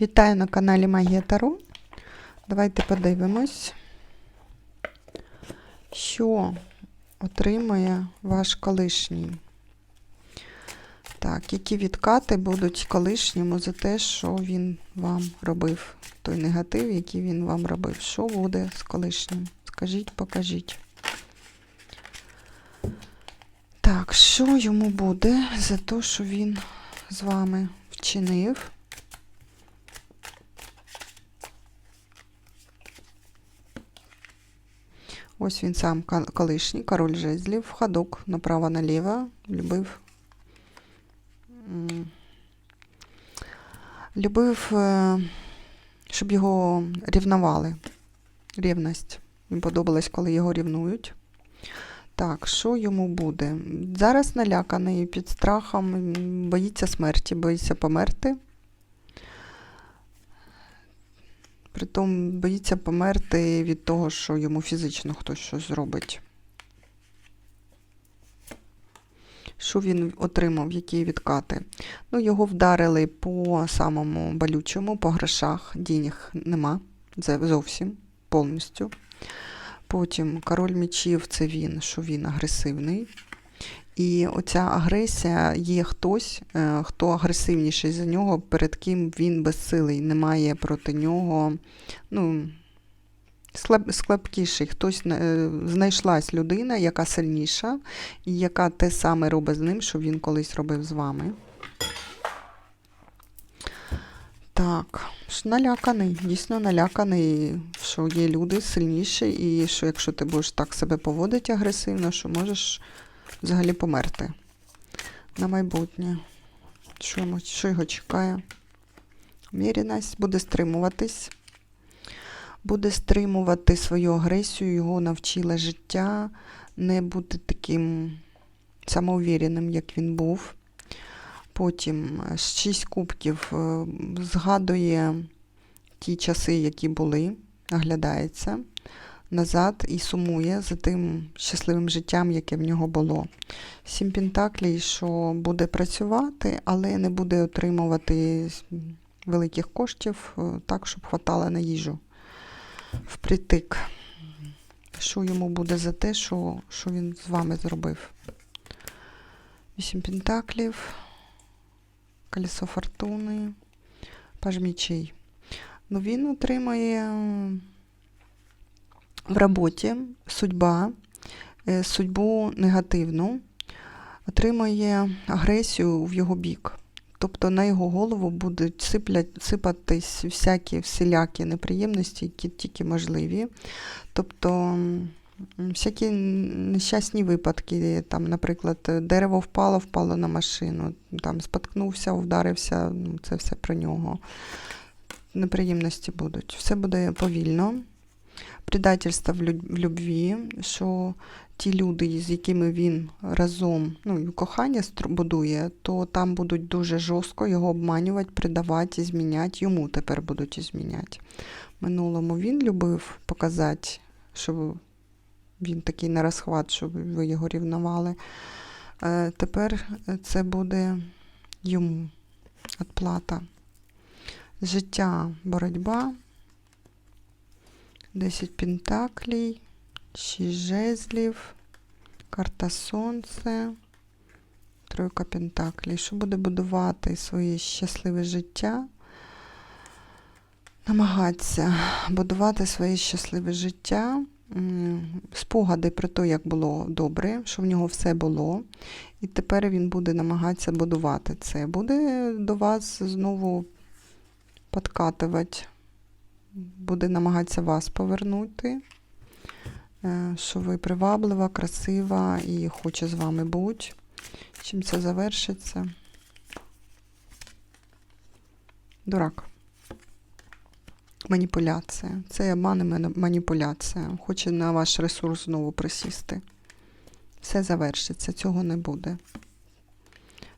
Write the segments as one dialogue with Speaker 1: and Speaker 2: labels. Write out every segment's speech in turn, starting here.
Speaker 1: Вітаю на каналі Магія Таро. Давайте подивимось, що отримує ваш колишній. Так, які відкати будуть колишньому за те, що він вам робив, той негатив, який він вам робив. Що буде з колишнім? Скажіть, покажіть. Так, що йому буде за те, що він з вами вчинив? Ось він сам колишній, король жезлів, ходок направо-наліво, любив. Любив, е, щоб його рівнували. Рівність. Їм подобалось, коли його рівнують. Так, що йому буде? Зараз наляканий під страхом, боїться смерті, боїться померти. Притом боїться померти від того, що йому фізично хтось щось зробить. Що він отримав, які відкати? Ну, його вдарили по самому болючому, по грошах, денег нема. Зовсім повністю. Потім король мечів це він, що він агресивний. І оця агресія є хтось, е, хто агресивніший за нього, перед ким він безсилий, немає проти нього. Ну, слаб, слабкіший. Хтось е, знайшлась людина, яка сильніша, і яка те саме робить з ним, що він колись робив з вами. Так, наляканий, дійсно наляканий, що є люди сильніші, і що якщо ти будеш так себе поводити агресивно, що можеш взагалі померти на майбутнє. Що, йому- що його чекає? Міряність буде стримуватись, буде стримувати свою агресію, його навчило життя, не бути таким самоувіреним, як він був. Потім е, шість кубків е, згадує ті часи, які були, оглядається назад і сумує за тим щасливим життям, яке в нього було. Сім пентаклей, що буде працювати, але не буде отримувати великих коштів е, так, щоб хватало на їжу впритик. Що йому буде за те, що, що він з вами зробив? Вісім пентаклів, колесо фортуни, паж мічей. Ну, він отримає в роботі судьба, е, судьбу негативну, отримує агресію в його бік. Тобто на його голову будуть сиплять, сипатись всякі всілякі неприємності, які тільки можливі. Тобто всякі нещасні випадки, там, наприклад, дерево впало, впало на машину, там споткнувся, вдарився, ну, це все про нього. Неприємності будуть. Все буде повільно. Предательство в люб- в любві, що ті люди, з якими він разом ну, кохання будує, то там будуть дуже жорстко його обманювати, предавати, зміняти. Йому тепер будуть зміняти. Минулому він любив показати, що він такий на розхват, щоб ви його рівнували. Е, Тепер це буде йому відплата. Життя, боротьба. 10 пентаклей, 6 жезлів, карта сонце, тройка пентаклей. Що буде будувати своє щасливе життя? Намагатися будувати своє щасливе життя, спогади про те, як було добре, що в нього все було. І тепер він буде намагатися будувати це. Буде до вас знову подкатувати буде намагатися вас повернути, е, що ви приваблива, красива і хоче з вами бути. Чим це завершиться? Дурак. Маніпуляція. Це обман маніпуляція. Хоче на ваш ресурс знову присісти. Все завершиться, цього не буде.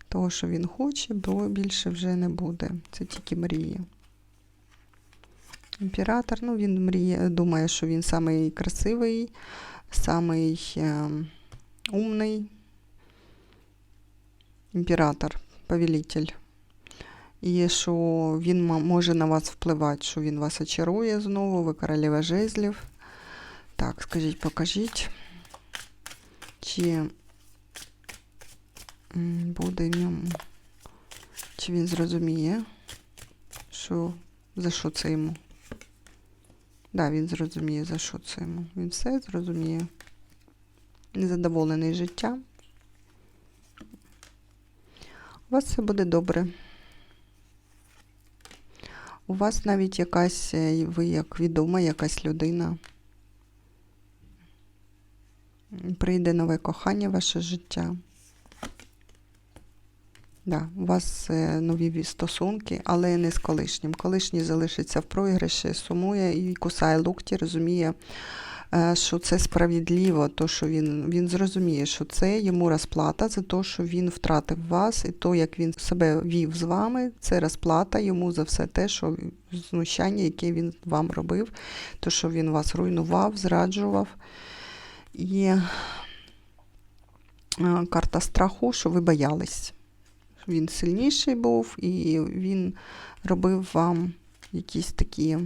Speaker 1: Того, що він хоче, бо більше вже не буде. Це тільки мрії. Імператор, ну він мріє, думає, що він самий красивий, самий е, умний. Імператор, повелитель. і що він може на вас впливати, що він вас очарує знову, ви королева жезлів. Так, скажіть, покажіть, чи буде в ньому, чи він зрозуміє, що за що це йому. Да, він зрозуміє, за що це йому. Він все зрозуміє. Незадоволений життям. У вас все буде добре. У вас навіть якась, е, ви як відома якась людина. Прийде нове кохання в ваше життя. Да, у вас е, нові стосунки, але не з колишнім. Колишній залишиться в програші, сумує і кусає локті, розуміє, е, що це справедливо, то, що він, він зрозуміє, що це йому розплата за те, що він втратив вас, і то, як він себе вів з вами, це розплата йому за все те, що знущання, яке він вам робив, то, що він вас руйнував, зраджував. І е, карта страху, що ви боялись. Він сильніший був, і він робив вам якісь такі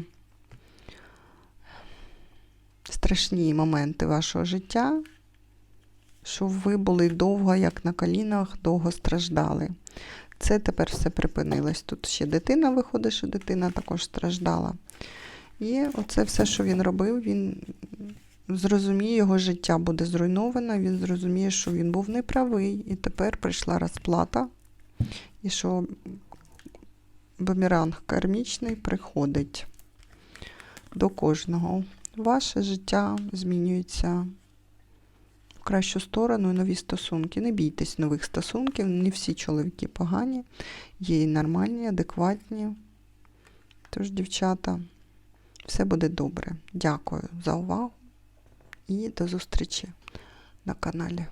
Speaker 1: страшні моменти вашого життя, що ви були довго, як на колінах, довго страждали. Це тепер все припинилось. Тут ще дитина виходить, що дитина також страждала. І оце все, що він робив, він зрозуміє, його життя буде зруйноване, він зрозуміє, що він був неправий, і тепер прийшла розплата, і що бумеранг кармічний приходить до кожного. Ваше життя змінюється в кращу сторону і нові стосунки. Не бійтесь нових стосунків, не всі чоловіки погані, є і нормальні, адекватні. Тож, дівчата, все буде добре. Дякую за увагу і до зустрічі на каналі.